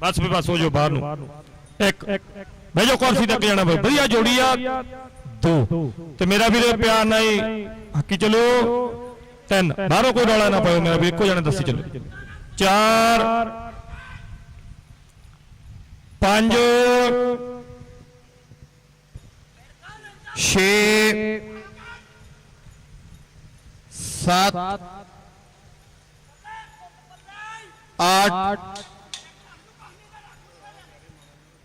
ਬਸ ਵੀ ਬਸ ਹੋ ਜਾਓ ਬਾਹਰ ਨੂੰ। ਇੱਕ ਬਹਿ ਜਾਓ ਕੁਰਸੀ ਤੱਕ ਜਾਣਾ ਬਈ ਵਧੀਆ ਜੋੜੀ ਆ। ਦੋ। ਤੇ ਮੇਰਾ ਵੀਰੇ ਪਿਆਰ ਨਾਲ ਹੀ ਹੱਕੀ ਚਲੋ। ਤਿੰਨ। ਬਾਹਰੋਂ ਕੋਈ ਰੌਲਾ ਨਾ ਪਾਇਓ। ਮੇਰਾ ਵੀ ਇੱਕੋ ਜਣਾ ਦੱਸੀ ਚਲੋ। ਚਾਰ। ਪੰਜ। ਛੇ। ਸੱਤ। ਅੱਠ।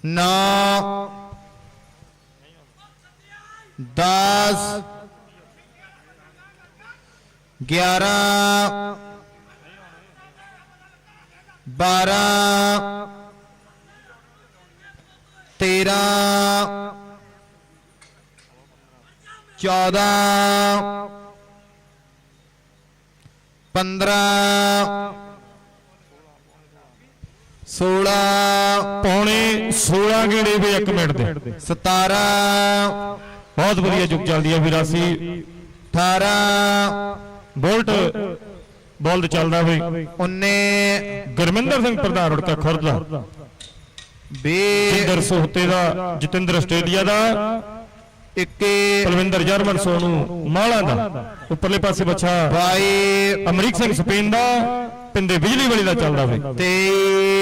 ਨੌ। ਦਸ। ਗਿਆਰਾਂ। ਬਾਰਾਂ। ਤੇਰਾਂ। ਚੌਦਾਂ। ਪੰਦਰਾਂ। ਸੋਲਾਂ ਪੌਣੇ 16 ਗੇੜੇ ਵੀ 1 ਮਿੰਟ ਦੇ। ਸਤਾਰਾਂ ਬਹੁਤ ਵਧੀਆ ਜੁਗ ਚੱਲਦੀ ਹੈ ਵਿਰਾਸੀ ਅਠਾਰਾਂ ਬੋਲਟ ਬੋਲਦ ਚੱਲਦਾ ਬਈ ਉੱਨੀ ਗੁਰਮਿੰਦਰ ਸਿੰਘ ਪ੍ਰਧਾਨ ਰੁੜਕਾ ਖੁਰਦ ਦਾ। ਵੀਹ ਜਿੰਦਰ ਸੋਹਤੇ ਦਾ ਜਤਿੰਦਰ ਆਸਟ੍ਰੇਲੀਆ ਦਾ। ਇੱਕੀ ਪਲਵਿੰਦਰ ਜਰਮਨ ਸੋਨੂ ਮਾਲਾ ਦਾ। ਉੱਪਰਲੇ ਪਾਸੇ ਬੱਚਾ ਬਾਈ ਅਮਰੀਕ ਸਿੰਘ ਸਪੇਨ ਦਾ। ਪਿੰਦੇ ਬਿਜਲੀ ਵਾਲੀ ਦਾ ਚੱਲਦਾ ਵੇ। ਤੇ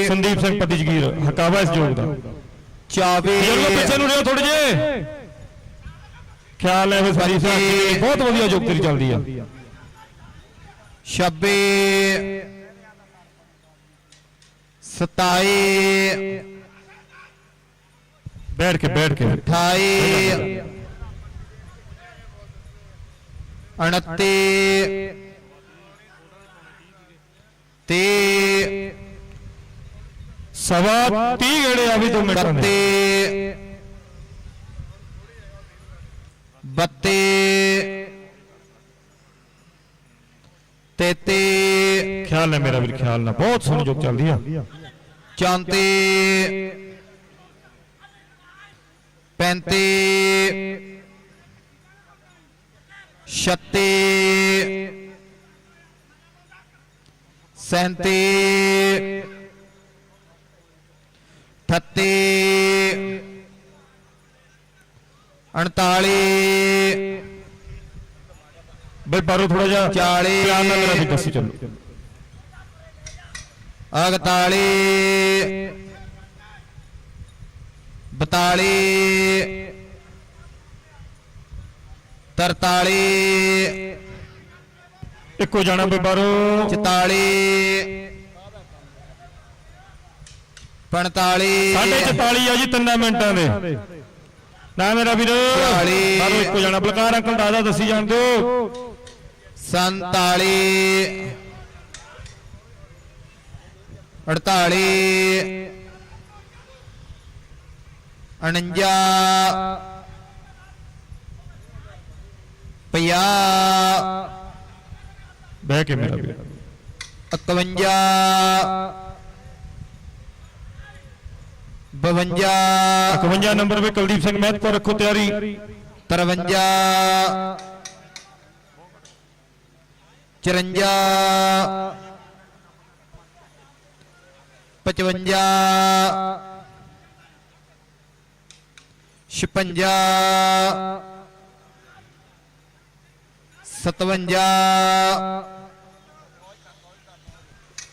ਸੰਦੀਪ ਸਿੰਘ ਪਤੀ ਜਗੀਰ ਹਕਾਵਾ ਇਸ ਜੋਗ ਦਾ। ਚਾਵੇ ਜਿਹੜਾ ਪਿੱਛੇ ਨੂੰ ਰਿਹਾ ਥੋੜੇ ਜੇ ਖਿਆਲ ਹੈ ਸਾਰੀ ਸਾਹਿਬ ਬਹੁਤ ਵਧੀਆ ਜੋਗ ਤੇਰੀ ਚੱਲਦੀ ਆ। ਸ਼ਬੇ 27 ਬੈਠ ਕੇ ਬੈਠ ਕੇ। 28 29 ਸਵਾ 30 ਗੇੜੇ ਆ ਵੀ 2 ਮਿੰਟਾਂ ਦੇ ਬੱਤੀ ਬੱਤੀ ਤੇਤੀ ਖਿਆਲ ਹੈ ਮੇਰਾ ਵੀਰ ਖਿਆਲ ਨਾਲ ਬਹੁਤ ਸੋਹਣੀ ਜੋਗ ਚੱਲਦੀ ਆ ਚੌਂਤੀ ਪੈਂਤੀ ਅਠੱਤੀ ਉਨਤਾਲੀ ਬਈ ਬਾਰੋ ਥੋੜਾ ਜਿਹਾ ਚਾਲੀ। ਪਿਆਰ ਨਾਲ ਮੇਰਾ ਵੀ ਦੱਸੀ ਚੱਲੋ। ਇੱਕੋ ਜਾਣਾ ਬਈ ਬਾਰੋ ਪੰਤਾਲੀ। ਸਾਢੇ 44 ਆ ਜੀ ਤਿੰਨਾਂ ਮਿੰਟਾਂ ਦੇ। ਨਾ ਮੇਰਾ ਵੀਰ। ਬਾਰੋ ਇੱਕੋ ਜਾਣਾ। ਬਲਕਾਰ ਅੰਕਲ ਦਾਦਾ ਦੱਸੀ ਜਾਣ ਦਿਓ ਸੰਤਾਲੀ। ਅੜਤਾਲੀ। ਅਣੰਜਾ। ਪੰਜਾਹ। ਬਹਿ ਕੇ ਮੇਰਾ ਵੀਰ। 51 52 51 ਨੰਬਰ ਵੀ ਕੁਲਦੀਪ ਸਿੰਘ ਮਹਿਤਪੁਰ ਰੱਖੋ ਤਿਆਰੀ। 53 54 55 56 57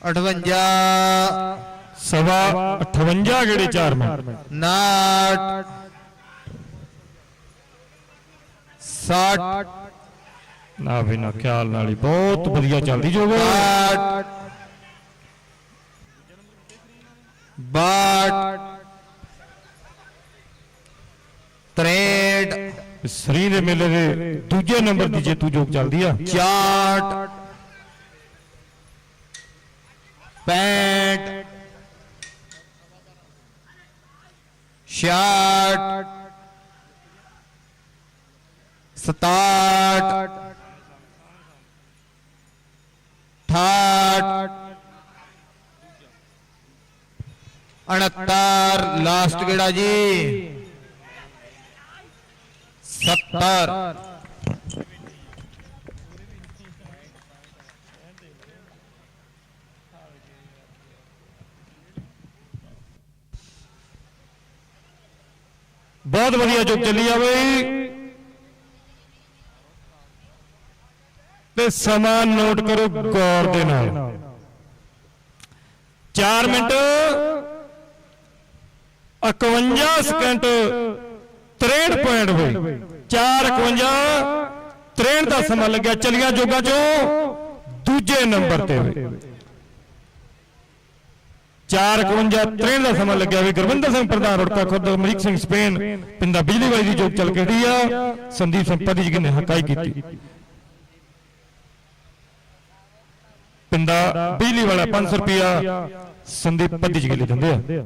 58 ਸਵਾ 58 ਗੇੜੇ 4 ਮਿੰਟ 59 60 ਨਾ ਵੀ ਨਾ ਖਿਆਲ ਨਾਲ ਹੀ। ਬਹੁਤ ਵਧੀਆ ਚੱਲਦੀ ਜੋਗ। ਬਾਟ। ਬਾਟ। ਤਰੇਡ ਸਰੀ ਦੇ ਮੇਲੇ ਦੇ ਦੂਜੇ ਨੰਬਰ ਦੀ ਜੇਤੂ ਜੋਗ ਚੱਲਦੀ ਆ। ਚਾਟ। ਪੈਂਟ ਛਾਟ ਸਤਾਟ ਠਾਟ 69 ਲਾਸਟ ਗੇੜਾ ਜੀ? 70 70 ਬਹੁਤ ਵਧੀਆ ਜੋਗ ਚੱਲੀ ਆ ਬਈ। ਤੇ ਸਮਾਂ ਨੋਟ ਕਰੋ ਗੌਰ ਦੇ ਨਾਲ। 4 ਮਿੰਟ। 51 ਸਕਿੰਟ 63 ਪੁਆਇੰਟ ਹੋਏ 451 63 ਦਾ ਸਮਾਂ ਲੱਗਿਆ। ਚਲੀਆਂ ਜੋਗਾ ਚੋਂ ਦੂਜੇ ਨੰਬਰ ਤੇ ਹੋਏ 451 63 ਦਾ ਸਮਾਂ ਲੱਗਿਆ ਵੀ ਗੁਰਵਿੰਦਰ ਸਿੰਘ ਪ੍ਰਧਾਨ ਰੁੜਕਾ ਖੁਰਦ ਅਮਰੀਕ ਸਿੰਘ ਸਪੇਨ ਪਿੰਡਾ ਬਿਜਲੀ ਵਾਲੀ ਦੀ ਜੋਗ ਚੱਲ ਕੇ ਰਹੀ ਆ। ਸੰਦੀਪ ਸੰਪਤੀ ਜੀ ਨੇ ਹਕਾਈ ਕੀਤੀ? ਪਿੰਡਾ ਬਿਜਲੀ ਵਾਲਾ 500 ਰੁਪਿਆ ਸੰਦੀਪ ਪੱਦੀ ਜੀ ਲੈ ਜਾਂਦੇ ਆ।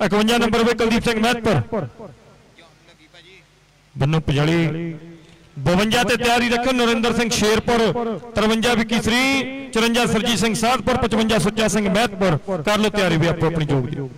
ਇਕਵੰਜਾ ਨੰਬਰ ਵੇ ਕੁਲਦੀਪ ਸਿੰਘ ਮਹਿਤਪੁਰ। ਬੰਨੂ ਪਜਾਲੀ। 52 ਤੇ ਤਿਆਰੀ ਰੱਖੋ ਨਰਿੰਦਰ ਸਿੰਘ ਸ਼ੇਰਪੁਰ 53 ਵਿੱਕੀ ਸ੍ਰੀ 54 ਸਰਜੀਤ ਸਿੰਘ ਸਾਧਪੁਰ 55 ਸੁੱਚਾ ਸਿੰਘ ਮਹਿਤਪੁਰ। ਕਰ ਲਓ ਤਿਆਰੀ ਵੀ ਆਪੋ ਆਪਣੀ ਜੋਗ ਦੀ।